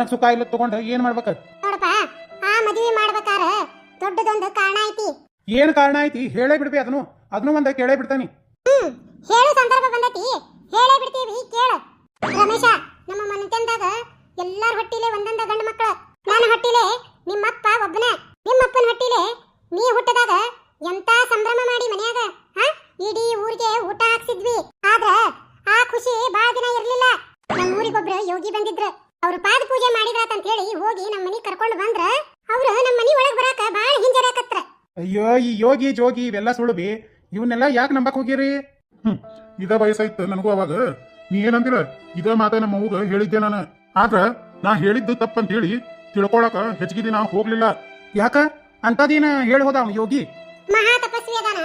ನನಗೆ ಸುಖ ಇಲ್ಲ ತಗೊಂಡ್ರೆ ಏನು ಮಾಡ್ಬೇಕು? ನೋಡಪ್ಪ ಆ ಮದುವೆ ಮಾಡ್ಬೇಕಾರ ದೊಡ್ಡದೊಂದು ಕಾರಣ ಐತಿ. ಏನು ಕಾರಣ ಐತಿ? ಹೇಳೇ ಬಿಡ್ಬಿ ಅದನ್ನು. ಅದನ್ನು ಒಂದ ಕೇಳೇ ಬಿಡ್ತಾನಿ. ಹ್ಮ್ ಹೇಳು ಸಂದರ್ಭ ಬಂದೈತಿ. ಹೇಳೇ ಬಿಡ್ತೀವಿ ಕೇಳು. ರಮೇಶ ನಮ್ಮ ಮನೆತನದಾಗ ಎಲ್ಲಾರ ಹೊಟ್ಟಿಲೆ ಒಂದೊಂದ ಗಂಡು ಮಕ್ಕಳ. ನನ್ನ ಹೊಟ್ಟಿಲೆ ನಿಮ್ಮಪ್ಪ ಒಬ್ಬನೇ ನಿಮ್ಮಪ್ಪನ ಹೊಟ್ಟಿಲೆ ನೀ ಹುಟ್ಟದಾಗ ಎಂತ ಸಂಭ್ರಮ ಮಾಡಿ ಮನ್ಯಾಗ ಹಾ ಇಡೀ ಊರಿಗೆ ಊಟ ಹಾಕ್ಸಿದ್ವಿ ಆದ್ರ ಆ ಖುಷಿ ಬಾಳ ದಿನ ಇರ್ಲಿಲ್ಲ ನಮ್ಮ ಊರಿಗೊಬ್ರು ಯೋಗಿ ಬಂದಿದ್ರ ಅವ್ರು ಪಾದ ಪೂಜೆ ಮಾಡಿದಾತಂತ ಹೇಳಿ ಹೋಗಿ ನಮ್ಮ ಮನಿ ಕರ್ಕೊಂಡು ಬಂದ್ರ ಅವ್ರು ನಮ್ಮ ಮನಿ ಒಳಗ್ ಬರಾಕ ಬಾಳ ಹಿಂಜರಾಕತ್ರ ಅಯ್ಯೋ ಈ ಯೋಗಿ ಜೋಗಿ ಇವೆಲ್ಲ ಸುಳುಬಿ ಇವನ್ನೆಲ್ಲ ಯಾಕೆ ನಂಬಕ್ ಹೋಗಿರಿ? ಹ್ಮ್ ಇದ ವಯಸ್ಸಾಯ್ತು ನನಗೂ ಅವಾಗ. ನೀ ಏನಂದಿರ ಇದ ಮಾತ ನಮ್ಮ ಅವ್ಗ ಹೇಳಿದ್ದೆ ನಾನು. ಆದ್ರ ನಾ ಹೇಳಿದ್ದು ತಪ್ಪಂತ ಹೇಳಿ ತಿಳ್ಕೊಳಕ ಹೆಚ್ಚಿಗೆ ದಿನ ಹೋಗ್ಲಿಲ್ಲ. ಯಾಕ? ಅಂತದೇನ ಹೇಳಿ ಹೋದ ಅವನು ಯೋಗಿ. ಮಹಾ ತಪಸ್ವಿ ಅದಾನ.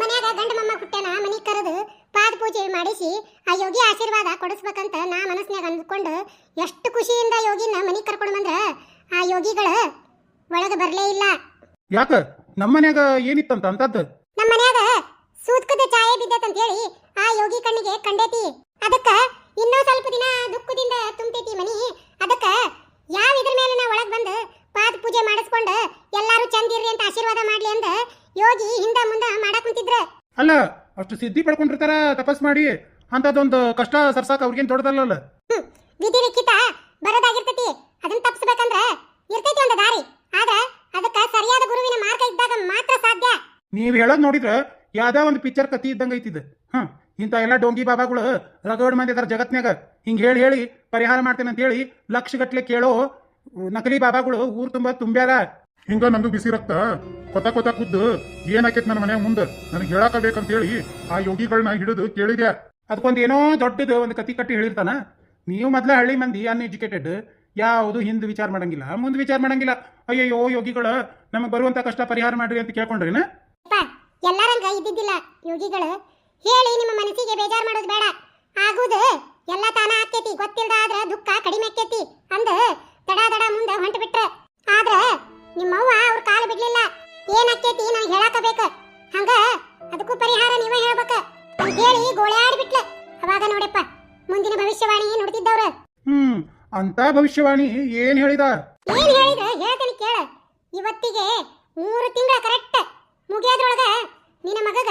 ಮನ್ಯಾಗ ಗಂಡ ಮೊಮ್ಮ ಹುಟ್ಟ್ಯಾನ ಮನಿ ಕರೆದು ಪಾದ ಪೂಜೆ ಮಾಡಿಸಿ ಆ ಯೋಗಿ ಆಶೀರ್ವಾದ ಕೊಡಿಸ್ಬೇಕಂತ ನಾ ಮನಸ್ನ್ಯಾಗ ಅಂದ್ಕೊಂಡು ಎಷ್ಟು ಖುಷಿಯಿಂದ ಯೋಗಿನ ಮನಿ ಕರ್ಕೊಂಡು ಬಂದ್ರ ಆ ಯೋಗಿಗಳ ಒಳಗೆ ಬರಲೇ ಇಲ್ಲ. ಯಾಕ? ನಮ್ಮ ಮನ್ಯಾಗ ಏನಿತ್ತಂತ ಅಂತದ್ದು? ನಮ್ಮ ಮನ್ಯಾಗ ಸೂತ್ಕದ ಛಾಯೆ ಬಿದ್ದತಂತ ಹೇಳಿ ಆ ಯೋಗಿ ಕಣ್ಣಿಗೆ ಕಂಡೇತಿ. ಅದಕ್ಕ ಇನ್ನೂ ಸ್ವಲ್ಪ ದಿನ ದುಃಖದಿಂದ ತುಂಬತೈತಿ ಮನಿ. ಅದಕ್ಕ ಯಾವ ಇದ್ರ ಮೇಲೆ ನಾ ಒಳಗ್ ಬಂದು ಪಾದ ಪೂಜೆ ಮಾಡಿಸ್ಕೊಂಡು ಎಲ್ಲಾರು ಚಂದಿರ್ರಿ ಅಂತ ಆಶೀರ್ವಾದ ಮಾಡ್ಲಿ ಅಂದ ಯೋಗಿ ಹಿಂದ ಮುಂದ ಮಾಡಕ್ ಕುಂತಿದ್ರ. ಅಲ್ಲ ಅಷ್ಟು ಸಿದ್ಧಿ ಪಡ್ಕೊಂಡಿರ್ತಾರ ತಪಸ್ ಮಾಡಿ. ಅಂತದೊಂದು ಕಷ್ಟ ಸರ್ಸಾಕ ಅವ್ರಿಗೇನ್ ದೊಡ್ಡದಲ್ಲ ವಿಧಿ ಲಿಖಿತ ಬರೋದಾಗಿರ್ತೈತಿ. ಅದನ್ನ ತಪ್ಪಿಸ್ಬೇಕಂದ್ರ ಇರ್ತೈತಿ ಒಂದು ದಾರಿ ಆದ್ರ ಅದಕ್ಕ ಸರಿಯಾದ ಗುರುವಿನ ಮಾರ್ಗ ಇದ್ದಾಗ ಮಾತ್ರ ಸಾಧ್ಯ ನೀವ್ ಹೇಳೋದು ನೋಡಿದ್ರೆ ಯಾವ್ದೋ ಒಂದು ಪಿಕ್ಚರ್ ಕತಿ ಇದ್ದಂಗೆ ಐತಿದ್ ಹಾಂ ಇಂಥ ಎಲ್ಲ ಡೋಂಗಿ ಬಾಬಾಗಳು ರಗಡ್ ಮಂದಿ ಇದಾರ ಜಗತ್ನ್ಯಾಗ. ಹಿಂಗ್ ಹೇಳಿ ಹೇಳಿ ಪರಿಹಾರ ಮಾಡ್ತೇನೆ ಅಂತ ಹೇಳಿ ಲಕ್ಷ ಗಟ್ಲೆ ಕೇಳೋ ನಕಲಿ ಬಾಬಾಗಳು ಊರು ತುಂಬಾ ತುಂಬ್ಯಾರ. ಹಿಂಗ ನಂದು ಬಿಸಿ ರಕ್ತ ಕೊತ ಕೊತ ಕುದ್ದು ಏನಾಕೈತ್ ನನ್ನ ಮನೆ ಮುಂದೆ? ನನಗೆ ಹೇಳಾಕ ಬೇಕಂತ ಹೇಳಿ ಆ ಯೋಗಿಗಳನ್ನ ಹಿಡಿದು ಕೇಳಿದೆ ಅದಕ್ಕೊಂದು ಏನೋ ದೊಡ್ಡದು ಒಂದು ಕತಿ ಕಟ್ಟಿ ಹೇಳಿರ್ತಾನ. ನೀವು ಮೊದ್ಲ ಹಳ್ಳಿ ಮಂದಿ ಅನ್ಎಜುಕೇಟೆಡ್ ಯಾವುದು ಹಿಂದ್ ವಿಚಾರ ಮಾಡಂಗಿಲ್ಲ. ಮುಂದೆ ವಿಚಾರ ಮಾಡಂಗಿಲ್ಲ. ಅಯ್ಯಯ್ಯೋ ಯೋಗಿಗಳ ನಮಗೆ ಬರುವಂತ ಕಷ್ಟ ಪರಿಹಾರ ಮಾಡ್ರಿ ಅಂತ ಕೇಳ್ಕೊಂಡ್ರಿನ? ಅಪ್ಪ ಎಲ್ಲರಂಗ ಇದ್ದಿದ್ದಿಲ್ಲ. ಯೋಗಿಗಳು. ಹೇಳಿ ನಿಮ್ಮ ಮನಸ್ಸಿಗೆ ಬೇಜಾರ್ ಮಾಡೋದು ಬೇಡ. ಆಗುದು ಎಲ್ಲ ತಾನ ಆಕ್ಕೇತಿ ಗೊತ್ತಿಲ್ಲದ ಆದ್ರ ದುಃಖ ಕಡಿಮೆ ಆಕ್ಕೇತಿ ಅಂದ ತಡ ತಡ ಮುಂದೆ ಹೊಂಟ ಬಿಟ್ರ ಆದ್ರ ನಿಮ್ಮವ್ವ ಅವ್ರ ಕಾಲು ಬಿಡ್ಲಿಲ್ಲ. ಏನ್ ಆಕ್ಕೇತಿ ನನಗೆ ಹೇಳಾಕ ಬೇಕ ಹಂಗ ಅದಕ್ಕೂ ಪರಿಹಾರ ನೀವೇ ಹೇಳ್ಬೇಕ? ಅಂತ ಹೇಳಿ ಗೋಳ್ಯಾಡಿ ಬಿಟ್ಲ ಅವಾಗ ನೋಡಪ್ಪ ಮುಂದಿನ ಭವಿಷ್ಯವಾಣಿ ನೋಡ್ತಿದ್ದವ್ರ ಹ್ಮ್ ಅಂತ ಭವಿಷ್ಯವಾಣಿ ಏನ್ ಹೇಳಿದ? ಏನ್ ಹೇಳಿದ ಹೇಳ್ತೇನೆ ಕೇಳ. ಇವತ್ತಿಗೆ ಮೂರು ತಿಂಗಳ ಕರೆಕ್ಟ್ ಮುಗಿಯೋದ್ರೊಳಗ ನಿನ್ನ ಮಗಗ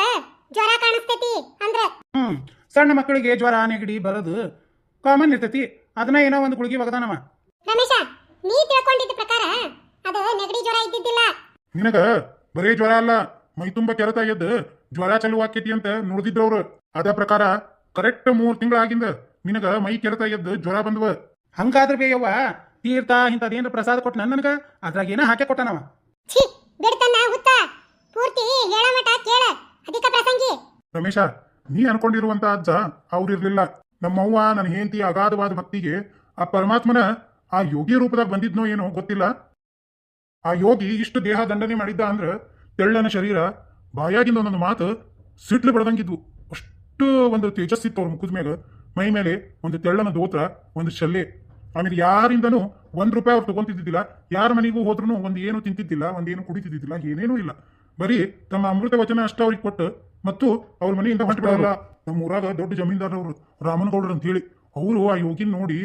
ಜ್ವರ ಕಾಣಿಸ್ತೈತಿ ಅಂದ್ರ ಹ್ಮ್ ಸಣ್ಣ ಮಕ್ಕಳಿಗೆ ಜ್ವರ ನೆಗಡಿ ಬರೋದು ಕಾಮನ್ ಇರ್ತೈತಿ. ಅದನ್ನ ಏನೋ ಒಂದು ಗುಳಿಗೆ ಒಗದಾನವ ರಮೇಶ ನೀ ತಿಳ್ಕೊಂಡಿದ್ದ ಪ್ರಕಾರ ಅದು ನೆಗಡಿ ಜ್ವರ ಇದ್ದಿದ್ದಿಲ್ಲ. ನಿನಗ ಬರೀ ಜ್ವರ ಅಲ್ಲ ಮೈ ತುಂಬಾ ಕೆರೆತ ಎದ್ದು ಜ್ವರ ಚಲು ಆಕೈತಿ ಅಂತ ನೋಡಿದ್ರು ಅದ ಪ್ರಕಾರ ಕರೆಕ್ಟ್ ಮೂರ್ ತಿಂಗಳಾಗಿಂದ ನಿನಗ ಮೈ ಕೆರೆತ ಎದ್ದು ಜ್ವರ ಬಂದ್ವ. ಹಂಗಾದ್ರ ಬೇಯವ್ವ ತೀರ್ಥ ಇಂಥದ್ದೇನ್ರ ಪ್ರಸಾದ ಕೊಟ್ಟ ನನಗ? ಅದ್ರಾಗ ಏನೋ ಹಾಕಿ ಕೊಟ್ಟನವ. ಛೀ ಬಿಡ್ತನ್ನ ಹುತ್ತ. ಪೂರ್ತಿ ಕೇಳ. ಅಧಿಕ ಪ್ರಸಂಗಿ. ರಮೇಶ, ನೀ ಅನ್ಕೊಂಡಿರುವಂತ ಅಜ್ಜ ಅವ್ರಿರ್ಲಿಲ್ಲ ನಮ್ಮವ್ವ ನನ್ನ ಹೆಂಡತಿ ಅಗಾಧವಾದ ಭಕ್ತಿಗೆ ಆ ಪರಮಾತ್ಮನ ಆ ಯೋಗಿ ರೂಪದಾಗ ಬಂದಿದ್ನೋ ಏನೋ ಗೊತ್ತಿಲ್ಲ. ಆ ಯೋಗಿ ಇಷ್ಟು ದೇಹ ದಂಡನೆ ಮಾಡಿದ್ದ ಅಂದ್ರ ತೆಳ್ಳನ ಶರೀರ ಬಾಯಾಗಿಂದ ಒಂದೊಂದು ಮಾತು ಸಿಟ್ಲು ಬಡದಂಗಿದ್ವು. ಅಷ್ಟು ಒಂದು ತೇಜಸ್ಸಿತ್ತು ಅವ್ರ ಮುಖದ ಮೇಲೆ ಮೈ ಮೇಲೆ ಒಂದು ತೆಳ್ಳನ ದೋತ್ರ ಒಂದು ಶಲ್ಲೆ. ಆಮೇಲೆ ಯಾರಿಂದನೂ ಒಂದು ರೂಪಾಯಿ ಅವ್ರು ತಗೊಂತಿದ್ದಿಲ್ಲ ಯಾರ ಮನೆಗೂ ಹೋದ್ರೂ ಒಂದು ಏನು ತಿಂತಿದ್ದಿಲ್ಲ ಒಂದೇನು ಕುಡಿತಿದ್ದಿಲ್ಲ ಏನೇನೂ ಇಲ್ಲ. ಬರೀ ತಮ್ಮ ಅಮೃತ ವಚನ ಅಷ್ಟ ಅವ್ರಿಗೆ ಕೊಟ್ಟು ಮತ್ತು ಅವ್ರ ಮನೆಯಿಂದ ಹೊಂಟು ಬಿಡಲ್ಲ. ನಮ್ಮ ಊರಾಗ ದೊಡ್ಡ ಜಮೀನ್ದಾರವರು ರಾಮನಗೌಡರು ಅಂತ ಹೇಳಿ ಅವರು ಆ ಯೋಗಿನ ನೋಡಿ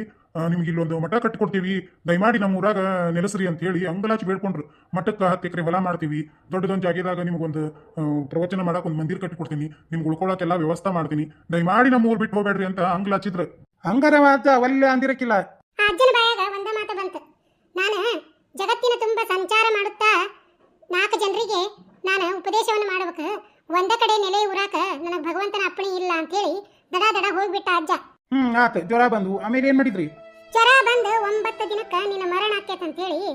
ನಿಮ್ಗೆ ಇಲ್ಲೊಂದು ಮಠ ಕಟ್ಟಿಕೊಡ್ತೀವಿ. ದಯಮಾಡಿ ನಮ್ಮ ಊರಾಗ ನೆಲೆಸ್ರಿ ಅಂತ ಹೇಳಿ ಅಂಗಲಾಚಿ ಬೇಡ್ಕೊಂಡ್ರು. ಮಠಕ್ಕೆ ಹತ್ತು ಎಕರೆ ಹೊಲ ಮಾಡ್ತೀವಿ. ದೊಡ್ಡದೊಂದು ಜಾಗದಾಗ ನಿಮ್ಗೊಂದು ಪ್ರವಚನ ಮಾಡಕ್ಕೆ ಒಂದು ಮಂದಿರ ಕಟ್ಟಿಕೊಡ್ತೀನಿ. ನಿಮ್ಗೆ ಉಳ್ಕೊಳಕ್ಕೆಲ್ಲ ವ್ಯವಸ್ಥೆ ಮಾಡ್ತೀನಿ. ದಯಮಾಡಿ ನಮ್ಮ ಊರು ಬಿಟ್ಟು ಹೋಗ್ಬೇಡ್ರಿ ಅಂತ ಅಂಗಲಾಚಿದ್ರು. ಹಂಗಾರ ಮಾತ್ರ ಅವಲ್ಲ ಅಂದಿರಕ್ಕಿಲ್ಲ. ಆ ಅಜ್ಜನ ಬಾಯಾಗ ಒಂದ ಮಾತು ಬಂತು. ನಾನು ಜಗತ್ತಿನ ತುಂಬಾ ಸಂಚಾರ ಮಾಡುತ್ತಾ ನಾಲ್ಕು ಜನರಿಗೆ ನಾನು ಉಪದೇಶವನ್ನು ಮಾಡಬೇಕು. ಒಂದ ಕಡೆ ನೆಲೆ ಉರಾಕ ನನಗೆ ಭಗವಂತನ ಅಪ್ಪಣೆ ಇಲ್ಲ ಅಂತೇಳಿ ದಡ ದಡ ಹೋಗ್ಬಿಟ್ಟ ಅಜ್ಜ. ಹ್ಮ್ ಆತ ಜ್ವರ ಬಂದು ಆಮೇಲೆ ಏನ್ ಮಾಡಿದ್ರಿ? ಜ್ವರ ಬಂದು ಒಂಬತ್ತು ದಿನಕ್ಕ ನಿನ್ನ ಮರಣ ಆಕೇತ ಅಂತ ಹೇಳಿ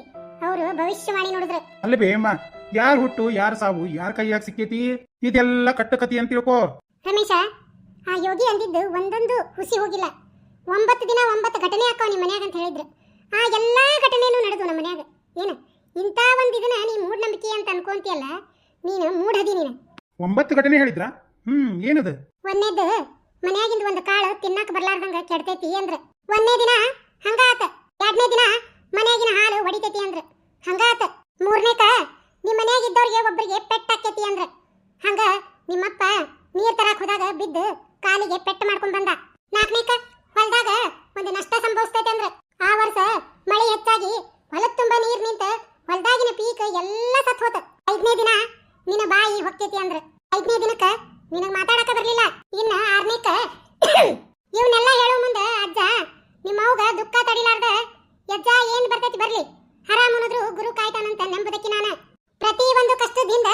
ಅವರು ಭವಿಷ್ಯವಾಣಿ ನೋಡಿದ್ರು. ಅಲ್ಲಿ ಬೇಮ್ಮ ಯಾರ್ ಹುಟ್ಟು ಯಾರ್ ಸಾವು ಯಾರ್ ಕೈಯಾಗ ಸಿಕ್ಕೇತಿ? ಇದೆಲ್ಲ ಕಟ್ಟಕತಿ ಅಂತ ತಿಳ್ಕೋ. ರಮೇಶ ಆ ಯೋಗಿ ಅಂದಿದ್ದು ಒಂದೊಂದು ಹುಸಿ ಹೋಗಿಲ್ಲ. ಒಂಬತ್ತು ದಿನ ಒಂಬತ್ತು ಘಟನೆ ಹಾಕೋ ನಿಮ್ಮ ಮನ್ಯಾಗ ಅಂತ ಹೇಳಿದ್ರು. ಆ ಎಲ್ಲಾ ಘಟನೆನೂ ನಡೆದು ನಮ್ಮ ಮನ್ಯಾಗ. ಏನು ಇಂಥ ಒಂದು ಇದನ್ನ ನೀ ಮೂಢನಂಬಿಕೆ ಅಂತ ಅನ್ಕೊಂತಿಯಲ್ಲ ನೀನು ಮೂಢದಿ ನೀನು. ಒಂಬತ್ತು ಘಟನೆ ಹೇಳಿದ್ರ? ಹ್ಮ್ ಏನದು? ಒಂದೇದ್ದು ಮನ್ಯಾಗಿಂದ ಒಂದು ಕಾಳು ತಿನ್ನಾಕ ಬರ್ಲಾರ್ದಂಗ ಕೆಡ್ತೈತಿ ಅಂದ್ರ. ಒಂದನೇ ದಿನ ಹಂಗಾತ. ಎರಡನೇ ದಿನ ಮನ್ಯಾಗಿನ ಹಾಲು ಹೊಡಿತೈತಿ ಅಂದ್ರ. ಹಂಗಾತ. ಮೂರನೇಕ ನಿಮ್ಮ ಮನ್ಯಾಗ ಒಬ್ರಿಗೆ ಒಬ್ಬರಿಗೆ ಪೆಟ್ಟಾಕೈತಿ ಅಂದ್ರ. ಹಂಗ ನಿಮ್ಮಪ್ಪ ನೀರ್ ತರಕ್ ಹೋದಾಗ ಬಿದ್ದು ಕಾಲಿಗೆ ಪೆಟ್ಟು ಮಾಡ್ಕೊಂಡ್ ಬಂದ. ನಾಲ್ಕನೇಕ ಹೊಲದಾಗ ಒಂದು ನಷ್ಟ ಸಂಭವಿಸ್ತೈತಿ ಅಂದ್ರ. ಆ ವರ್ಷ ಮಳೆ ಹೆಚ್ಚಾಗಿ ಹೊಲದ ತುಂಬಾ ನೀರ್ ನಿಂತ ಹೊಲದಾಗಿನ ಪೀಕ್ ಎಲ್ಲ ಸತ್ ಆಕ್ಕೇತಿ ಅಂದ್ರ? ಐದನೇ ದಿನಕ್ಕ? ನಿನಗೆ ಮಾತಾಡಕ ಬರ್ಲಿಲ್ಲ? ಇನ್ನ ಆರ್ನೇಕ? ಇವನ್ನೆಲ್ಲ ಹೇಳೋ ಮುಂದ ಅಜ್ಜ, ನಿಮ್ಮ ಅವ್ಗ ದುಃಖ ತಡಿಲಾರ್ದ ಅಜ್ಜ ಏನ್ ಬರ್ತೈತಿ ಬರ್ಲಿ. ಹರಾಮ್ ಅನ್ನೋದ್ರು ಗುರು ಕಾಯ್ತಾನಂತ ನಂಬುದಕ್ಕೆ ನಾನ. ಪ್ರತಿ ಒಂದು ಕಷ್ಟದಿಂದ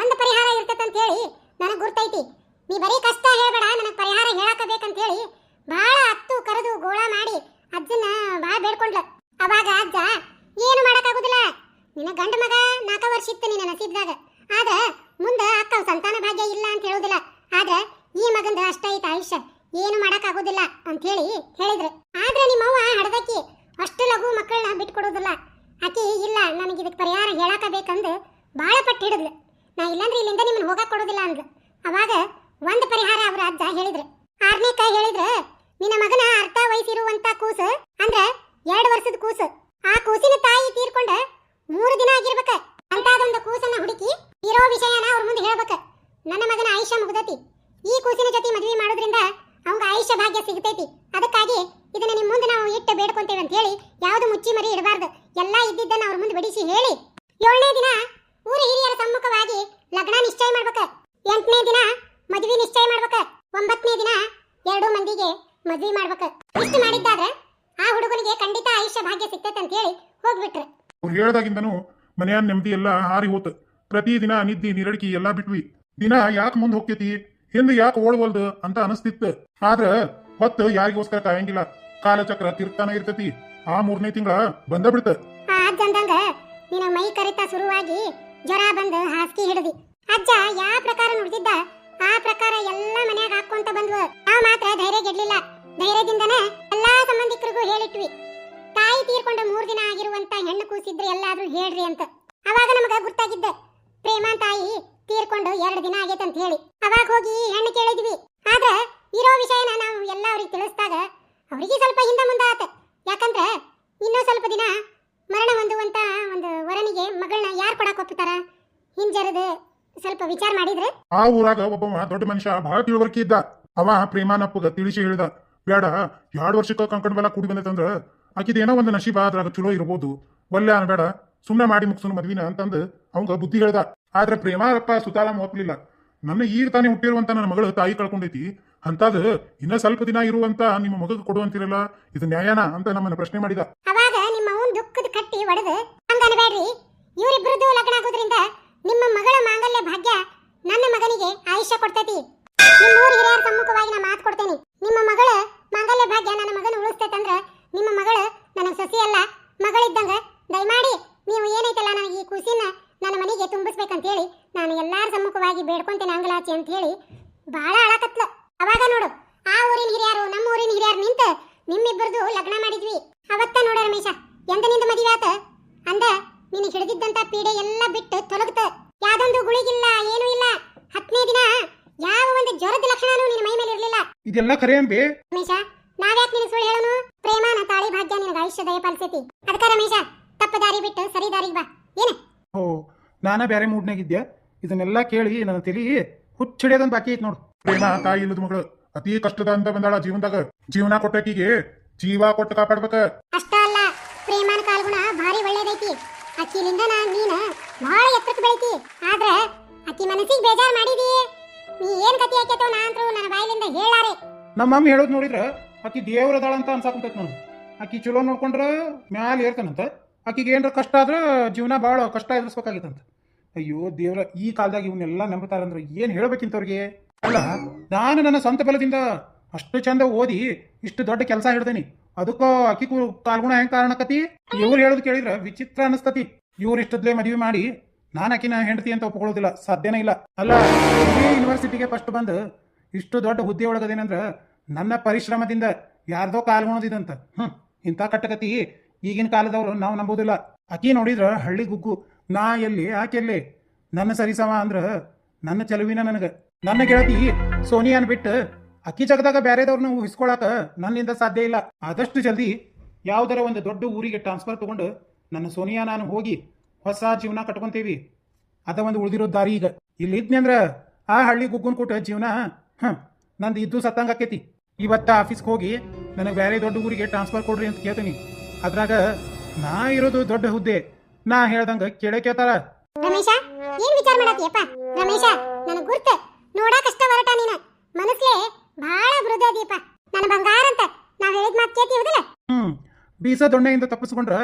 ಒಂದು ಪರಿಹಾರ ಇರ್ತದಂತ ಹೇಳಿ ನನಗ್ ಗುರ್ತೈತಿ. ನೀ ಬರೀ ಕಷ್ಟ ಹೇಳ್ಬೇಡ, ನನಗ್ ಪರಿಹಾರ ಹೇಳಾಕ ಬೇಕಂತ ಹೇಳಿ ಬಾಳ ಹತ್ತು ಕರೆದು ಗೋಳ ಮಾಡಿ ಅಜ್ಜನ ಬಾಳ ಬೇಡ್ಕೊಂಡ್ಲ. ಅವಾಗ ಅಜ್ಜ, ಏನು ಮಾಡಕ್ಕಾಗುದಿಲ್ಲ ನಿನ್ನ ಗಂಡ ಮಗ ನಾಲ್ಕ ವರ್ಷ ಇತ್ತು ನಿನ್ನ ನಸೀಬ್ದಾಗ. ಆದ್ರೆ ಮುಂದ ಅಕ್ಕ ಸಂತಾನ ಭಾಗ್ಯ ಇಲ್ಲ ಅಂತ ಹೇಳೋದಿಲ್ಲ. ಆದ್ರೆ ಈ ಮಗಂದ ಅಷ್ಟ ಐತ ಆಯುಷ್ಯ. ಏನು ಮಾಡಕ್ಕಾಗೋದಿಲ್ಲ ಅಂತ ಹೇಳಿ ಹೇಳಿದ್ರು. ಆದ್ರೆ ನಿಮ್ಮವ್ವ ಹಡದಕ್ಕಿ ಅಷ್ಟು ಲಘು ಮಕ್ಕಳನ್ನ ಬಿಟ್ಕೊಡೋದಿಲ್ಲ. ಆಕಿ, ಇಲ್ಲ, ನನಗೆ ಇದಕ್ಕೆ ಪರಿಹಾರ ಹೇಳಾಕ ಬೇಕಂದು ಬಾಳ ಪಟ್ಟು ಹಿಡಿದ್ಲು ನಾ ಇಲ್ಲಾಂದ್ರೆ ಇಲ್ಲಿಂದ ನಿಮ್ಮನ್ನ ಹೋಗಕ್ ಕೊಡೋದಿಲ್ಲ ಅಂದ್ಲು. ಅವಾಗ ಒಂದ್ ಪರಿಹಾರ ಅವ್ರ ಅಜ್ಜ ಹೇಳಿದ್ರು. ಆರನೇ ಕೈ ಹೇಳಿದ್ರು, ನಿನ್ನ ಮಗನ ಅರ್ಧ ವಯಸ್ಸಿರುವಂತ ಕೂಸು ಅಂದ್ರೆ ಎರಡು ವರ್ಷದ ಕೂಸು. ಆ ಕೂಸಿನ ತಾಯಿ ತೀರ್ಕೊಂಡ ಮೂರು ದಿನ ಆಗಿರ್ಬೇಕ. ಅಂತಾದೊಂದು ಕೂಸನ್ನ ಹುಡುಕಿ ಇರೋ ವಿಷಯನ ಅವ್ರ ಮುಂದೆ ಹೇಳ್ಬೇಕ. ನನ್ನ ಮಗನ ಆಯುಷ್ಯ ಮುಗ್ದತಿ. ಈ ಕೂಸಿನ ಜೊತೆ ಮದುವೆ ಮಾಡೋದ್ರಿಂದ ಅವಂಗ ಆಯುಷ್ಯ ಭಾಗ್ಯ ಸಿಗತೈತಿ. ಅದಕ್ಕಾಗಿ ಇದನ್ನ ನಿಮ್ಮ ಮುಂದೆ ನಾವು ಇಟ್ಟು ಬೇಡ್ಕೊಂತೇವೆ ಅಂತ ಹೇಳಿ ಯಾವುದು ಮುಚ್ಚಿ ಮರಿ ಇಡಬಾರ್ದು. ಎಲ್ಲಾ ಇದ್ದಿದ್ದನ್ನ ಅವ್ರ ಮುಂದೆ ಬಡಿಸಿ ಹೇಳಿ. ಏಳನೇ ದಿನ ಊರ ಹಿರಿಯರ ಸಮ್ಮುಖವಾಗಿ ಲಗ್ನ ನಿಶ್ಚಯ ಮಾಡ್ಬೇಕ. ಎಂಟನೇ ದಿನ ಮದುವೆ ನಿಶ್ಚಯ ಮಾಡ್ಬೇಕ. ಒಂಬತ್ತನೇ ದಿನ ಎರಡು ಮಂದಿಗೆ ಮದುವೆ ಮಾಡ್ಬೇಕ. ಇಷ್ಟು ಮಾಡಿದ್ದಾದ್ರೆ ಆ ಹುಡುಗನಿಗೆ ಖಂಡಿತ ಆಯುಷ್ಯ ಭಾಗ್ಯ ಸಿಗ್ತೈತೆ ಅಂತ ಹೇಳಿ ಹೋಗ್ಬಿಟ್ರೆ. ಅವ್ರು ಹೇಳ್ದಾಗಿಂದನು ಮನೆಯ ನೆಮ್ಮದಿ ಎಲ್ಲ ಹಾರಿ ಹೋತು. ಪ್ರತಿದಿನ ನಿದ್ದಿ ನಿರಡಿಕೆ ಎಲ್ಲಾ ಬಿಟ್ವಿ. ದಿನ ಯಾಕೆ ಮುಂದೆ ಹೋಗ್ತೇತಿ? ಹಿಂದೆ ಯಾಕೆ ಓಡವಲ್ದು ಅಂತ ಅನಿಸ್ತಿತ್ತು. ಆದ್ರ ಹೊತ್ತು ಯಾರಿಗೋಸ್ಕರ ಕಾಯಂಗಿಲ್ಲ. ಕಾಲಚಕ್ರ ತಿರ್ತಾನ ಇರ್ತತಿ. ಆ ಮೂರನೇ ತಿಂಗಳ ಬಂದ ಬಿಡ್ತ. ಆ ಅಜ್ಜ ಅಂದಂಗ ನಿನ ಮೈ ಕರಿತ ಶುರುವಾಗಿ ಜ್ವರ ಬಂದು ಹಾಸಿಗೆ ಹಿಡಿದಿ. ಅಜ್ಜ ಯಾವ ಪ್ರಕಾರ ನುಡಿದಿದ್ದ? ಆ ಪ್ರಕಾರ ಎಲ್ಲಾ ಮನ್ಯಾಗ ಹಾಕೊಂತ ಬಂದ್ವು. ನಾವ್ ಮಾತ್ರ ಧೈರ್ಯ ಗೆಡ್ಲಿಲ್ಲ ಧೈರ್ಯದಿಂದನೇ ಎಲ್ಲಾ ಸಂಬಂಧಿಕರಿಗೂ ಹೇಳಿಟ್ವಿ. ತಾಯಿ ತೀರ್ಕೊಂಡ ಮೂರ್ ದಿನ ಆಗಿರುವಂತ ಹೆಣ್ಣು ಕೂಸಿದ್ರೆ ಎಲ್ಲಾದ್ರೂ ಹೇಳ್ರಿ ಅಂತ. ಅವಾಗ ನಮಗ ಗೊತ್ತಾಗಿದ್ದ ಪ್ರೇಮ ತಾಯಿ ತೀರ್ಕೊಂಡು ಎರಡು ದಿನ ಆಗೈತೆ ಅಂತ ಹೇಳಿ. ಅವಾಗ ಹೋಗಿ ಹೆಣ್ಣು ಕೇಳಿದ್ವಿ. ಆದ್ರೆ ಇರೋ ವಿಷಯನ ನಾವು ಎಲ್ಲ ಅವ್ರಿಗೆ ತಿಳಿಸ್ದಾಗ ಅವರಿಗೆ ಸ್ವಲ್ಪ ಹಿಂದೆ ಮುಂದೆ ಆತ ಯಾಕಂದ್ರೆ ಇನ್ನೂ ಸ್ವಲ್ಪ ದಿನ ಮರಣ ಹೊಂದುವಂತ ಒಂದು ವರನಿಗೆ ಮಗಳನ್ನ ಯಾರು ಕೊಡಕ್ ಒಪ್ಪುತ್ತಾರ ಹಿಂಜರದು ಸ್ವಲ್ಪ ವಿಚಾರ ಮಾಡಿದ್ರೆ? ಆ ಊರಾಗ ಒಬ್ಬವ ದೊಡ್ಡ ಮನುಷ್ಯ ಬಹಳ ತಿಳುವಳಿಕೆ ಇದ್ದ. ಅವ ಪ್ರೇಮಾನಪ್ಪಗ ತಿಳಿಸಿ ಹೇಳಿದ. ಬೇಡ, ಎರಡು ವರ್ಷಕ್ಕ ಕಂಕಣ ಬೆಲ್ಲ ಕೂಡಿ ಬಂದೈತಂದ್ರ ಆಕಿದ ಏನೋ ಒಂದು ನಶೀಬ ಅದ್ರಾಗ ಚಲೋ ಇರ್ಬೋದು. ಒಲ್ಲೆ ಅನ್ಬೇಡ ಸುಮ್ಮನೆ ಮಾಡಿ ಮುಗಿಸೋನು ಮದ್ವಿನ ಅಂತಂದು ಅವಂಗ ಬುದ್ಧಿ ಹೇಳ್ದ. ಆದ್ರೆ ಪ್ರೇಮಾರಪ್ಪ ಸುತಾಲ ಒಪ್ಲಿಲ್ಲ. ನನ್ನ ಈಗ ತಾನೇ ಹುಟ್ಟಿರುವಂತ ನನ್ನ ಮಗಳು ತಾಯಿ ಕಳ್ಕೊಂಡೈತಿ. ಅಂತದ್ ಇನ್ನ ಸ್ವಲ್ಪ ದಿನ ಇರುವಂತ ನಿಮ್ಮ ಮಗಗೆ ಕೊಡುವಂತಿರಲ್ಲ, ಇದು ನ್ಯಾಯನ ಅಂತ ನಮ್ಮನ್ನ ಪ್ರಶ್ನೆ ಮಾಡಿದ. ಅವಾಗ ನಿಮ್ಮ ಅವನ್ ದುಃಖದ ಕಟ್ಟಿ ಒಡೆದು ಹಂಗನ್ಬೇಡ್ರಿ ಇವರಿಬ್ರದ್ದು ಲಗ್ನ ಆಗೋದ್ರಿಂದ ನಿಮ್ಮ ಮಗಳ ಮಾಂಗಲ್ಯ ಭಾಗ್ಯ ನನ್ನ ಮಗನಿಗೆ ಆಯುಷ್ಯ ಕೊಡ್ತೈತಿ. ನಿಮ್ಮ ಊರ್ ಹಿರಿಯರ ಸಮ್ಮುಖವಾಗಿ ನಾ ಮಾತು ಕೊಡ್ತೇನೆ. ನಿಮ್ಮ ಮಗಳ ಮಾಂಗಲ್ಯ ಭಾಗ್ಯ ನನ್ನ ಮಗನ ಉಳಿಸ್ತೈತಂದ್ರ ನಿಮ್ಮ ಮಗಳು ನನಗೆ ಸಸಿ ಅಲ್ಲ, ಮಗಳಿದ್ದಂಗ ದಯಮಾಡಿ ನೀವು ಏನೈತಲ್ಲ ನನಗೆ ಈ ಖುಷಿನ ನನ್ನ ಮನೆಗೆ ತುಂಬಿಸ್ಬೇಕಂತ ಹೇಳಿ ನಾನು ಎಲ್ಲಾರ ಸಮ್ಮುಖವಾಗಿ ಬೇಡ್ಕೊಂತೇನೆ ಅಂಗಲಾಚಿ ಅಂತ ಹೇಳಿ ಬಾಳ ಅಳಕತ್ಲ. ಅವಾಗ ನೋಡು ಆ ಊರಿನ ಹಿರಿಯರು ನಮ್ಮ ಊರಿನ ಹಿರಿಯರು ನಿಂತ ನಿಮ್ಮಿಬ್ಬರದು ಲಗ್ನ ಮಾಡಿದ್ವಿ. ಅವತ್ತ ನೋಡ ರಮೇಶ ಎಂದನಿಂದ ಮದುವೆ ಆತ? ಅಂದ ನಿನ್ನ ಹಿಡಿದಿದ್ದಂತ ಪೀಡೆ ಎಲ್ಲ ಬಿಟ್ಟು ತೊಲಗುತ್ತ ಯಾವ್ದೊಂದು ಗುಳಿಗಿಲ್ಲ ಏನೂ ಇಲ್ಲ. ಹತ್ತನೇ ದಿನ ಯಾವ ಒಂದು ಜ್ವರದ ಲಕ್ಷಣನೂ ನಿನ್ನ ಮೈ ಮೇಲೆ ಇರಲಿಲ್ಲ. ಇದೆಲ್ಲ ಖರೆ ಅಂಬಿ? ರಮೇಶ ನಾವ್ಯಾಕೆ ನಿನ್ನ ಸುಳ್ಳು ಹೇಳೋನು? ಪ್ರೇಮಾನ ತಾಳಿ ಭಾಗ್ಯ ನಿನಗೆ ಆಯುಷ್ಯ ದಯ ಪಾಲಿಸೈತಿ ಅದಕ್ಕ ರಮೇಶ ತಪ್ಪ ದಾರಿ ಬಿಟ್ಟು ಸರಿ ದಾರಿಗೆ ಬಾ. ಏನು? ಓ ನಾನ ಬ್ಯಾರೆ ಮೂಡ್ನಾಗಿದ್ದೆ ಇದನ್ನೆಲ್ಲ ಕೇಳಿ ನನ್ನ ತಲಿ ಹುಚ್ಚಿಡಿಯೋದೊಂದು ಬಾಕಿ ಐತಿ ನೋಡು. ಪ್ರೇಮ ತಾಯಿ ಇಲ್ಲದ ಮಗಳು ಅತಿ ಕಷ್ಟದ ಅಂತ ಬಂದಾಳ ಜೀವನದಾಗ. ಜೀವನ ಕೊಟ್ಟಕಿಗೆ ಜೀವ ಕೊಟ್ಟು ಕಾಪಾಡ್ಬೇಕ. ಅಷ್ಟ ಅಲ್ಲ ಪ್ರೇಮನ ಕಾಲ್ಗುಣ ಭಾರಿ ಒಳ್ಳೇದೈತಿ. ಅಕ್ಕಿಲಿಂದ ನಾ ನೀನ ಬಹಳ ಎತ್ತರಕ್ಕೆ ಬೆಳಿತಿ. ಆದ್ರೆ ಅಕ್ಕಿ ಮನಸ್ಸಿಗೆ ಬೇಜಾರ್ ಮಾಡಿದಿ. ನೀ ಏನ್ ಕತಿ ಆಕೇತೋ ನಾ ಅಂತ್ರು ನನ್ನ ಬಾಯಿಲಿಂದ ಹೇಳಾರೆ ನಮ್ಮ ಮಮ್ಮಿ ಹೇಳೋದು ನೋಡಿದ್ರ ಅಕ್ಕಿ ದೇವ್ರದಾಳ ಅಂತ ಅನ್ಸಾಕುಂತೈತಿ ನಾನು ಅಕ್ಕಿ ಚಲೋ ನೋಡ್ಕೊಂಡ್ರ ಮ್ಯಾಲ ಏರ್ತಾನಂತ. ಆಕಿಗೆ ಏನಾರ ಕಷ್ಟ ಆದ್ರೆ ಜೀವನ ಭಾಳ ಕಷ್ಟ ಎದುರಿಸ್ಬೇಕಾಗಿತ್ತಂತ. ಅಯ್ಯೋ ದೇವ್ರ, ಈ ಕಾಲದಾಗ ಇವನ್ನೆಲ್ಲ ನಂಬುತ್ತಾರಂದ್ರೆ ಏನು ಹೇಳ್ಬೇಕಿಂತವ್ರಿಗೆ? ಅಲ್ಲ, ನಾನು ನನ್ನ ಸ್ವಂತ ಬಲದಿಂದ ಅಷ್ಟು ಚಂದ ಓದಿ ಇಷ್ಟು ದೊಡ್ಡ ಕೆಲಸ ಹಿಡ್ದೇನಿ ಅದಕ್ಕೂ ಅಕ್ಕಿ ಕಾಲ್ಗುಣ ಹೆಂಗ್ ಕಾರಣಕತಿ? ಇವ್ರು ಹೇಳೋದು ಕೇಳಿದ್ರೆ ವಿಚಿತ್ರ ಅನಿಸ್ತತಿ. ಇವ್ರು ಇಷ್ಟದ್ಲೇ ಮದುವೆ ಮಾಡಿ ನಾನು ಆಕಿನ ಹೆಂಡತಿ ಅಂತ ಒಪ್ಕೊಳ್ಳೋದಿಲ್ಲ, ಸಾಧ್ಯನೇ ಇಲ್ಲ. ಅಲ್ಲ ಇಡೀ ಯೂನಿವರ್ಸಿಟಿಗೆ ಫಸ್ಟ್ ಬಂದು ಇಷ್ಟು ದೊಡ್ಡ ಹುದ್ದೆ ಒಳಗದೇನಂದ್ರ ನನ್ನ ಪರಿಶ್ರಮದಿಂದ ಯಾರ್ದೋ ಕಾಲ್ಗುಣದಿದಂತ. ಹ್ಞೂ ಇಂಥ ಕಟ್ಟಕತಿ ಈಗಿನ ಕಾಲದವರು ನಾವು ನಂಬೋದಿಲ್ಲ ಆಕಿ ನೋಡಿದ್ರ ಹಳ್ಳಿ ಗುಗ್ಗು, ನಾ ಎಲ್ಲಿ? ಆಕೆಲ್ಲಿ ನನ್ನ ಸರಿಸಮ ಅಂದ್ರ ನನ್ನ ಚೆಲುವಿನ ನನಗೆ. ನನ್ನ ಗೆಳತಿ ಸೋನಿಯಾನ್ ಬಿಟ್ಟು ಅಕ್ಕಿ ಜಗದಾಗ ಬೇರೆದವ್ರನ್ನ ಊಹಿಸ್ಕೊಳಕ ನನ್ನಿಂದ ಸಾಧ್ಯ ಇಲ್ಲ. ಆದಷ್ಟು ಜಲ್ದಿ ಯಾವ್ದಾರ ಒಂದು ದೊಡ್ಡ ಊರಿಗೆ ಟ್ರಾನ್ಸ್ಫರ್ ತಗೊಂಡು ನನ್ನ ಸೋನಿಯಾ ನಾನು ಹೋಗಿ ಹೊಸ ಜೀವನ ಕಟ್ಕೊಂತೀವಿ. ಅದ ಒಂದು ಉಳಿದಿರೋ ದಾರಿ ಈಗ. ಇಲ್ಲಿ ಇದ್ನಿ ಅಂದ್ರ ಆ ಹಳ್ಳಿ ಗುಗ್ಗುನ್ ಕೊಟ್ಟ ಜೀವನ ಹ ನಂದು ಇದ್ದು ಸತ್ತಂಗ ಆಕೈತಿ. ಇವತ್ತ ಆಫೀಸ್ಗೆ ಹೋಗಿ ನನಗೆ ಬೇರೆ ದೊಡ್ಡ ಊರಿಗೆ ಟ್ರಾನ್ಸ್ಫರ್ ಕೊಡ್ರಿ ಅಂತ ಕೇಳ್ತೀನಿ. ಅದ್ರಾಗ ನಾ ಇರೋದು ದೊಡ್ಡ ಹುದ್ದೆ. ನಾ ಹೇಳ್ದಂಗ ಕೇಳೇ ಕೇಳ್ತಾರ. ರಮೇಶ ಏನ್ ವಿಚಾರ ಮಾಡತ್ತೀಯಪ್ಪ? ರಮೇಶ ನನಗೆ ಗುರ್ತ. ನೋಡಾಕಷ್ಟ ಹೊರಟ ನೀನ. ಮನಸ್ಲೇ ಬಹಳ ಬೃದ ದೀಪ ನನ್ನ ಬಂಗಾರ ಅಂತ ನಾವ್ ಹೇಳಿದ ಮಾತು ಕೇತಿಯೋದಿಲ್ಲ ಹ್ಮ್. ಬೀಸ ದೊಣ್ಣೆಯಿಂದ ತಪ್ಪಿಸ್ಕೊಂಡ್ರ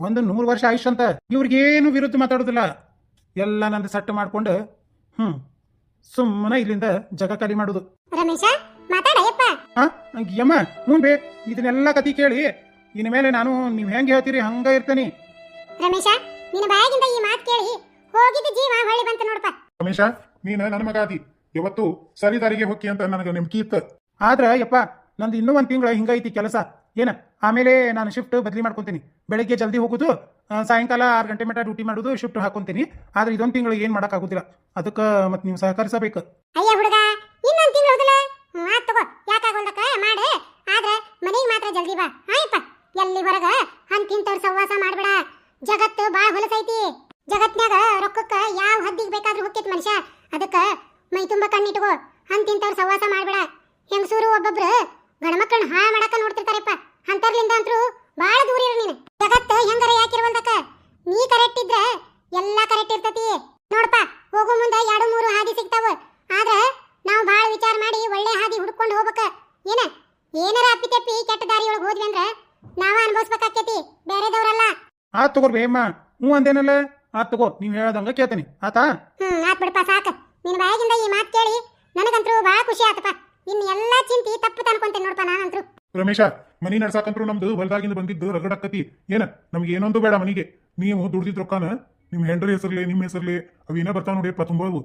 ಒಂದು ನೂರು ವರ್ಷ ಆಯುಷ್ ಅಂತ ಇವ್ರಿಗೇನು ವಿರುದ್ಧ ಮಾತಾಡೋದಿಲ್ಲ. ಎಲ್ಲ ನಂದು ಸಟ್ಟು ಮಾಡ್ಕೊಂಡು ಹ್ಮ್ ಸುಮ್ಮನೆ ಇಲ್ಲಿಂದ ಜಗ ಖಾಲಿ ಮಾಡುದು. ರಮೇಶ ಮಾತಾಡಯ್ಯಪ್ಪ ಹಾ ಯಮ್ಮ ಹ್ಞೂ ಬೇ ಇದನ್ನೆಲ್ಲ ಕತಿ ಕೇಳಿ ಇನ್ನು ಮೇಲೆ ನಾನು ನೀವು ಹೆಂಗೆ ಹೇಳ್ತೀರಿ ಹಂಗ ಇರ್ತೀನಿ. ರಮೇಶ ನಿನ್ನ ಬಾಯಾಗಿಂದ ಈ ಮಾತು ಕೇಳಿ ಹೋಗಿದ್ದ ಜೀವ ಹೊಳ್ಳಿ ಬಂತ ನೋಡಪ್ಪ. ರಮೇಶ ನೀನು ನನ್ನ ಮಗ ಆದಿ. ಯಾವತ್ತು ಸರಿ ದಾರಿಗೆ ಹೊಕ್ಕಿ ಅಂತ ನನಗೆ ನಂಬಿಕೆ ಇತ್ತು ಆದ್ರ ಯಪ್ಪ ನಂದು ಇನ್ನೂ ಒಂದು ತಿಂಗಳು ಹಿಂಗೈತಿ ಕೆಲಸ. ಏನ? ಆಮೇಲೆ ನಾನು ಶಿಫ್ಟ್ ಬದಲಿ ಮಾಡ್ಕೊತೀನಿ. ಬೆಳಗ್ಗೆ ಜಲ್ದಿ ಹೋಗೋದು ಸಾಯಂಕಾಲ ಆರು ಗಂಟೆ ಮಟ್ಟ ಡ್ಯೂಟಿ ಮಾಡೋದು ಶಿಫ್ಟ್ ಹಾಕೊಂತೀನಿ. ಆದ್ರೆ ಇದೊಂದು ತಿಂಗಳು ಏನು ಮಾಡೋಕ್ಕಾಗೋದಿಲ್ಲ. ಅದಕ್ಕೆ ಮತ್ತೆ ನೀವು ಸಹಕರಿಸಬೇಕು. ಅಯ್ಯ ಹುಡುಗ ಇನ್ನೊಂದ್ ತಿಂಗಳು ಹೋದಲ್ಲ ಮಾತು ತಗೋ. ಯಾಕಾಗೋಲ್ದಕ್ಕ ಮಾಡೆ. ಆದ್ರೆ ಮನೆಗೆ ಮಾತ್ರ ಜಲ್ದಿ ಬಾ. ಆಯಪ್ಪ ಎಲ್ಲಿ ಹೊರಗ? ಹಂತಿಂತವ್ರ ಸಹವಾಸ ಮಾಡ್ಬೇಡ. ಜಗತ್ತು ಬಾಳ ಹೊಲಸೈತಿ. ಜಗತ್ನಾಗ ರೊಕ್ಕಕ್ಕ ಯಾವ ಹದ್ದಿಗೆ ಬೇಕಾದ್ರೂ ಹೊಕ್ಕೈತಿ ಮನುಷ್ಯ. ಅದಕ್ಕ ಮೈ ತುಂಬ ಕಣ್ಣಿಟ್ಕೋ. ಅಂತಿಂತವ್ರ ಸಹವಾಸ ಮಾಡ್ಬೇಡ. ಹೆಂಗಸೂರು ಒಬ್ಬೊಬ್ರು ಗಣಮಕ್ಕಳನ್ನ ಹಾಳು ಮಾಡಕ ನೋಡ್ತಿರ್ತಾರಪ್ಪ. ಅಂತರ್ಲಿಂದ ಅಂತರೂ ಬಾಳ ದೂರ ಇರ ನೀನು. ಜಗತ್ತು ಹೆಂಗರ ಯಾಕಿರುವಲ್ದಕ್ಕ ನೀ ಕರೆಕ್ಟ್ ಇದ್ರ ಎಲ್ಲಾ ಕರೆಕ್ಟ್ ಇರ್ತತಿ ನೋಡಪ್ಪ ಹೋಗೋ ಮುಂದೆ ಎರಡು ಮೂರು ಹಾದಿ ಸಿಗ್ತಾವ ಆದ್ರ ನಾವು ಬಾಳ ವಿಚಾರ ಮಾಡಿ ಒಳ್ಳೆ ಹಾದಿ ಹುಡ್ಕೊಂಡು ಹೋಗ್ಬೇಕ ಏನ ಏನಾರ ಅಪ್ಪಿತಪ್ಪಿ ಕೆಟ್ಟ ದಾರಿಯೊಳಗೆ ಹೋದ್ವಿ ಅಂದ್ರ ನಾವ ಅನ್ಭವಿಸ್ಬೇಕಾಕೇತಿ ಬೇರೆದವ್ರಲ್ಲ ಆತ್ ತಗೋರ್ ಅಮ್ಮ. ಹ್ಞೂ ಅಂದೇನಲ್ಲ? ಆತ್ ತಗೋ ನೀವು ಹೇಳ್ದಂಗೆ ಕೇಳ್ತೀನಿ. ಆತಾ? ಹ್ಮ್ ಆತ್ ಬಿಡಪ್ಪ ಸಾಕ. ನಿನ್ನ ಬಾಯಾಗಿಂದ ಈ ಮಾತು ಕೇಳಿ ನನಗಂತರೂ ಬಹಳ ಖುಷಿ ಆತಪ್ಪ. ಇನ್ ಎಲ್ಲಾ ಚಿಂತಿ ತಪ್ಪು ಅನ್ಕೊಂತೇನೆ ನೋಡಪ್ಪ ನಾನಂತರೂ. ರಮೇಶ ಮನಿ ನಡ್ಸಾಕಂತ್ರು ನಮ್ದು ಹೊಲದಾಗಿಂದ ಬಂದಿದ್ದು ರಗಡಕ್ಕತಿ ಏನ ನಮ್ಗೆ ಏನೊಂದು ಬೇಡ ಮನಿಗೆ. ನೀವು ದುಡ್ದಿದ್ ರೊಕ್ಕನ? ನಿಮ್ಮ ಹೆಂಡ್ರಿ ಹೆಸರ್ಲಿ ನಿಮ್ಮ ಹೆಸರ್ಲಿ. ಅವೇನ ಬರ್ತಾವ ನೋಡಿಯಪ್ಪ ತುಂಬವು.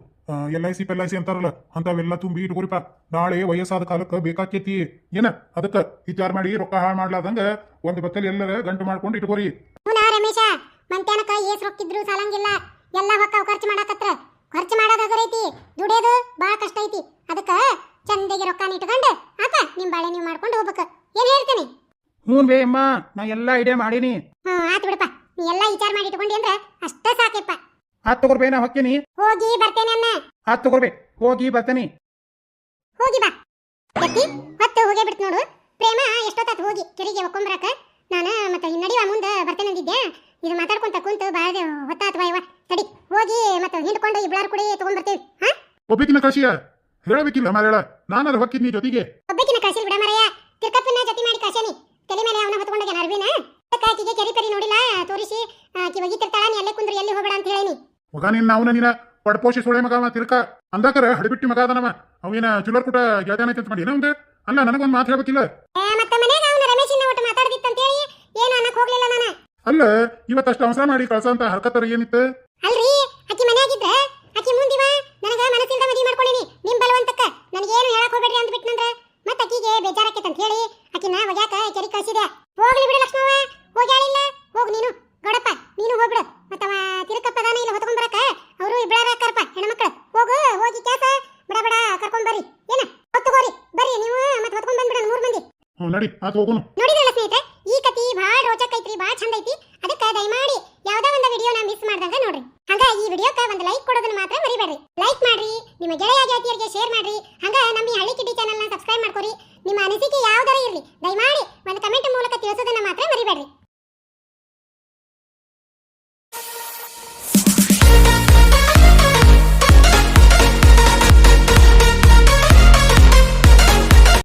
ಎಲ್ ಐ ಸಿ ಪೆಲ್ ಐ ಸಿ ಅಂತಾರಲ್ಲ ಅಂತಾವೆಲ್ಲ ತುಂಬಿ ಇಟ್ಕೊರಿಪ್ಪ. ನಾಳೆ ವಯಸ್ಸಾದ ಕಾಲಕ್ಕೆ ಬೇಕಾಕೇತಿ. ಏನ ಅದಕ್ಕ ವಿಚಾರ ಮಾಡಿ ರೊಕ್ಕ ಹಾಳು ಮಾಡ್ಲಾದಂಗ ಒಂದ್ ಬತ್ತಲ್ಲಿ ಎಲ್ಲರ ಗಂಟು ಮಾಡ್ಕೊಂಡು ಇಟ್ಕೋರಿ. ಹುನಾ ರಮೇಶ ಮಂತ್ಯಾನಕ ಏಸ್ ರೊಕ್ಕಿದ್ರು ಸಾಲಂಗಿಲ್ಲ. ಎಲ್ಲ ಹೊಕ್ಕ ಖರ್ಚು ಮಾಡಾಕತ್ರ. ಖರ್ಚು ಮಾಡೋದಾಗರೈತಿ ದುಡಿಯೋದು ಬಾಳ ಕಷ್ಟ ಐತಿ. ಅದಕ್ಕ ಚಂದಗೆ ರೊಕ್ಕ ಇಟ್ಕೊಂಡು ಆತ ನಿಮ್ಮ ಬಾಳೆ ನೀವು ಮಾಡ್ಕೊಂಡು ಹೋಗ್ಬೇಕು. ಏನು ಹೇಳ್ತೀನಿ? ಹ್ಞೂ ಬೇ ಅಮ್ಮ ನಾ ಎಲ್ಲ ಐಡಿಯಾ ಮಾಡೀನಿ. ಹ್ಮ್ ಆತ್ ಬಿಡಪ್ಪ. ನೀ ಎಲ್ಲ ವಿಚಾರ ಮಾಡಿ ಇಟ್ಕೊಂಡಿ ಅಂದ್ರೆ ಅಷ್ಟ ಸಾಕಪ್ಪ. ಆತ್ ತಗೋರ್ಬೇ ನಾ ಹೊಕ್ಕೀನಿ. ಹೋಗಿ ಬರ್ತೇನೆ ಅನ್ನ ಆತ್ ತಗೋರ್ಬೇ ಹೋಗಿ ಬರ್ತೇನೆ. ಹೋಗಿ ಬಾ. ಎತ್ತಿ ಹೊತ್ತು ಹೋಗೇ ಬಿಡ್ತು ನೋಡು. ಪ್ರೇಮ ಎಷ್ಟೊತ್ತಾತ್ ಹೋಗಿ ಕೆರಿಗೆ ಒಕ್ಕೊಂಬರಕ? ನಾನು ಮತ್ತೆ ನಡಿವ ಮುಂದೆ ಬರ್ತೇನೆ ಅಂದಿದ್ದೆ ಇದು ಮಾತಾಡ್ಕೊಂತ ಕುಂತು ಬಾಳ ಹೊತ್ತಾತ್ವಾ ಇವ? ತಡಿ ಹೋಗಿ ಮತ್ತೆ ಹಿಂಡ್ಕೊಂಡು ಇಬ್ಬಳಾರು ತಗೊಂಡ್ ಬರ್ತೀವಿ ಹಾ? ಒಬ್ಬಕಿನ ಕಾಶಿಯ ಹೇಳಬೇಕಿಲ್ಲ ಮಾರೇಳ ನಾನಾರ ಹೊಕ್ಕಿದ್ನಿ ಜೊತೆಗೆ. ಒಬ್ಬಕಿನ ಕಾಶಿ ಬಿಡ ಮರಯ್ಯ ತಿರ್ಕಪ್ಪನ ಜೊತೆ ಮಾಡಿ ಕಾಶಿನಿ ತಲೆ ಮೇಲೆ ಅವನ ಹೊತ್ಕೊಂಡೋಗ್ಯಾನ ಅರ್ವಿನ? ಕಾಕಿಗೆ ಆಕಿಗೆ ಕೆರಿ ಪರಿ ನೋಡಿಲ್ಲ ತೋರಿಸಿ ಆಕಿ ಒಗಿತಿರ್ತಾಳ ನೀ ಅಲ್ಲೇ ಕುಂದ್ರಿ ಎಲ್ಲಿ ಹೋಗಬೇಡ ಅಂತ ಹೇಳಿನಿ. ಮಗ ನಿನ್ನ ಅವನ ನಿನ್ನ ಪಡ್ಪೋಷಿ ಸೋಳೆ ಮಗ ಅವ ತಿರ್ಕ. ಅಂದಾಕರ ಹಡಿಬಿಟ್ಟಿ ಮಗ ಅದನವ. ಅವೇನ ಚಿಲ್ಲರ್ ಕೂಟ ತಂತ ಐತೆ ಅಂತ ಮಾಡಿ ಏನೋ ಒಂದು? ಅಲ್ಲ ನನಗೊಂದು ಮಾತು ಹೇಳಬೇಕಿಲ್ಲ? ಮತ್ತ ಮನೆಗೆ ಅವನ ಮಾತಾಡ್ದಿತ್ತಂತ ಹೇಳಿ ಏನು ಅನ್ನಕ್ ಹೋಗ್ಲಿಲ್ಲ ನಾನು? ಅಲ್ಲ ಇವತ್ತಷ್ಟು ಅವಸರ ಮಾಡಿ ಕಳ್ಸಂತ ಹರ್ಕತ್ತರ ಏನಿತ್ತು? ಅಲ್ರಿ ಅಕ್ಕಿ ಮನ್ಯಾಗಿದ್ರ ಅಕ್ಕಿ ಮುಂದಿವ ನನಗೆ ಮನಸ್ಸಿಂದ ಮದುವೆ ಮಾಡ್ಕೊಂಡಿನಿ ನಿಮ್ ಬಲವಂತಕ್ಕ. ಏನು ಹೇಳಕ್ ಹೋಗ್ಬೇಡ್ರಿ ಅಂತ ಬಿಟ್ನಂದ್ರ ಮತ್ತ ಅಕ್ಕಿಗೆ ಬೇಜಾರಾಕೈತೆ ಅಂತ ಹೇಳಿ ಆಕಿನ ಒಗ್ಯಾಕ ಕೆರಿ ಕಳ್ಸಿದೆ. ಹೋಗ್ಲಿ ಬಿಡು ಲಕ್ಷ್ಮವ್ವ ಹೋಗ್ಯಾಳಿಲ್ಲ? ಹೋಗ್ ನೀನು. ಗೌಡಪ್ಪ ನೀನು ಹೋಗ್ಬಿಡು. ಮತ್ತವ ತಿರುಕಪ್ಪದಾನ ಇಲ್ಲ ಹೊತ್ಕೊಂಡ್ ಬರಕ ಅವರು ಇಬ್ಬಳಾರ ಅಕ್ಕಾರಪ್ಪ ಹೆಣ್ಮಕ್ಳು. ಹೋಗು ಹೋಗಿ ಕ್ಯಾಸ ಬಡ ಬಡ ಕರ್ಕೊಂಡ್ ಬರ್ರಿ. ಏನ? ಹೊತ್ತುಗೋರಿ ಬರ್ರಿ ನೀವು ಮತ್ತೆ ಹೊತ್ಕೊಂಡ್ ಬಂದ್ಬಿಡೋಣ ಮೂರ್ ಮಂದಿ. ಹ್ಞೂ ನಡಿ ಆತ ಹೋಗೋಣ. ನೋಡಿದ್ರಲ್ಲ ಸ್ನೇಹಿತರೆ ಈ ಕತಿ ಭಾಳ